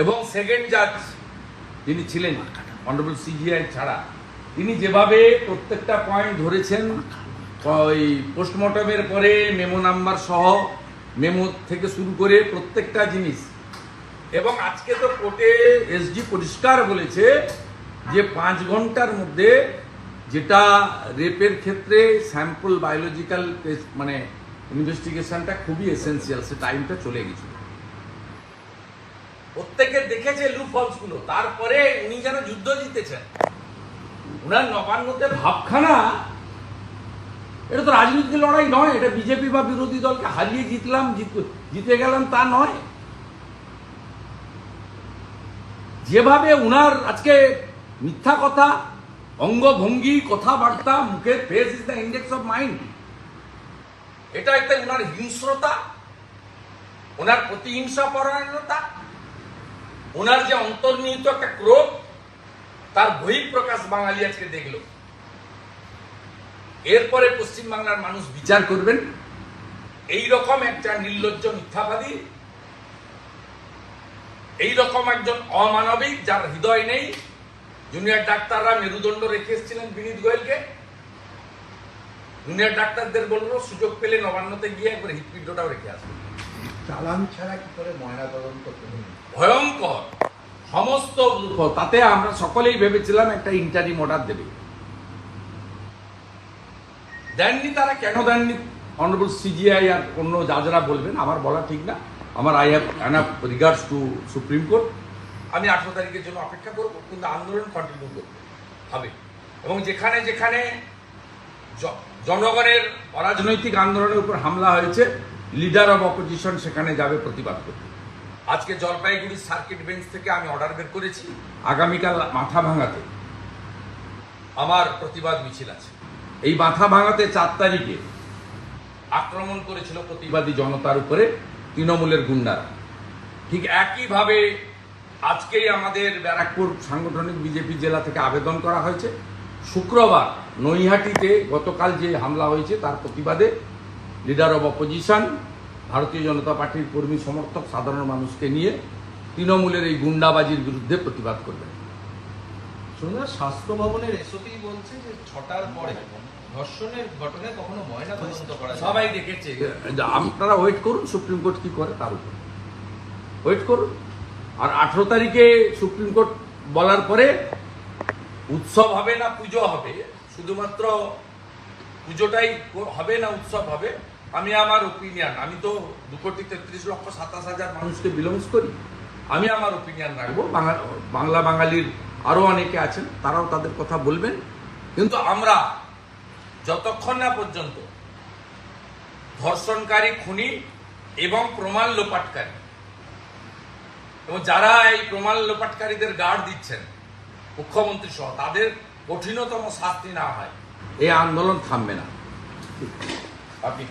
এবং সেকেন্ড জাজ যিনি ছিলেন অনারেবল সিজিআই ছাড়া, তিনি যেভাবে প্রত্যেকটা পয়েন্ট ধরেছেন, ওই পোস্টমর্টমের পরে মেমো নাম্বার সহ মেমো থেকে শুরু করে প্রত্যেকটা জিনিস। এবং আজকে তো কোর্টে এসডি পরিষ্কার বলেছে যে পাঁচ ঘণ্টার মধ্যে যেটা রেপের ক্ষেত্রে স্যাম্পল বায়োলজিক্যাল মানে ইনভেস্টিগেশনটা খুবই এসেন্সিয়াল সে টাইমটা চলে গেছিল। প্রত্যেকে দেখেছে লু ফলসগুলো তারপরে উনি যেন যুদ্ধ জিতেছেন। উনার নবান্নতে ভাবখানা, এটা তো রাজনৈতিক লড়াই নয়, এটা বিজেপি বা বিরোধী দলকে হারিয়ে জিতলাম জিতে গেলাম তা নয়। যেভাবে উনার আজকে মিথ্যা কথা, অঙ্গভঙ্গি, কথাবার্তা, মুখের face is the index of mind এটা একটা উনার হিংস্রতা ওনার প্রতিহিংসা পরায়ণতা ওনার যে অন্তর্নিহিত একটা ক্রোধ তার বহিঃপ্রকাশ বাঙালি আজকে দেখল। এরপরে পশ্চিমবাংলার মানুষ বিচার করবেন। এই রকম একটা নির্লজ্জ মিথ্যাবাদী এই রকম একজন অমানবিক যার হৃদয় নেই। জুনিয়র ডাক্তাররা মেরুদণ্ড রেখে এসেছিলেন বিনীত গোয়েলকে। জুনিয়র ডাক্তারদের বলব সুযোগ পেলে নবান্নতে গিয়ে একবার হৃৎপিণ্ডটাও রেখে আসবে। চালান ছাড়া কি করে ময়না তদন্ত করবেন তাতে আমরা সকলেই ভেবেছিলাম একটা ইন্টারিম অর্ডার দেবে। দেননি তারা, কেন দেননি? অনারেবল সিজিআই আর অন্য যা যারা বলবেন, আমার বলা ঠিক না। আমার I have enough regards to supreme court আমি আঠারো তারিখের জন্য অপেক্ষা করব, কিন্তু আন্দোলন কন্টিনিউ করবে। হবে। এবং যেখানে যেখানে জনগণের অরাজনৈতিক আন্দোলনের উপর হামলা হয়েছে লিডার অব অপোজিশন সেখানে যাবে প্রতিবাদ করতে। আজকে জলপাইগুড়ি সার্কিট বেঞ্চ থেকে আমি অর্ডার বের করেছি আগামীকাল মাথা ভাঙাতে। আমার প্রতিবাদ মিছিল আছে। এই মাথা ভাঙাতে চার তারিখে আক্রমণ করেছিল প্রতিবাদী জনতার উপরে তৃণমূলের গুন্ডারা। ঠিক একইভাবে আজকেই আমাদের ব্যারাকপুর সাংগঠনিক বিজেপি জেলা থেকে আবেদন করা হয়েছে। শুক্রবার নৈহাটিতে গতকাল যে হামলা হয়েছে, তার প্রতিবাদে লিডার অব অপোজিশন ভারতীয় জনতা পার্টির কর্মী সমর্থক সাধারণ মানুষকে নিয়ে তৃণমূলের এই গুন্ডাবাজির বিরুদ্ধে প্রতিবাদ করবেন। শুনুন স্বাস্থ্য ভবনের এসওপি বলছে যে ছটার পরে ধর্ষণের ঘটনায় কখনো ময়না তদন্ত করা সবাই দেখেছে। আপনারা ওয়েট করুন সুপ্রিম কোর্ট কি করে তার উপর। ওয়েট করুন। আর আঠেরো তারিখে সুপ্রিম কোর্ট বলার পরে উৎসব হবে না পুজো হবে? শুধুমাত্র পুজোটাই হবে না উৎসব হবে? আমি আমার ওপিনিয়ন আমি তো দু কোটি তেত্রিশ লক্ষ সাতাশ হাজার মানুষকে বিলংস করি। আমি আমার ওপিনিয়ন রাখব বাংলা বাঙালির আরও অনেকে আছেন, তারাও তাদের কথা বলবেন। কিন্তু আমরা যতক্ষণ না পর্যন্ত ধর্ষণকারী, খুনি এবং প্রমাণ লোপাটকারী এবং যারা এই প্রমাণ লোপাটকারীদের গার্ড দিচ্ছেন, মুখ্যমন্ত্রী সহ, তাদের কঠিনতম শাস্তি না হয়। এই আন্দোলন থামবে না। আপনি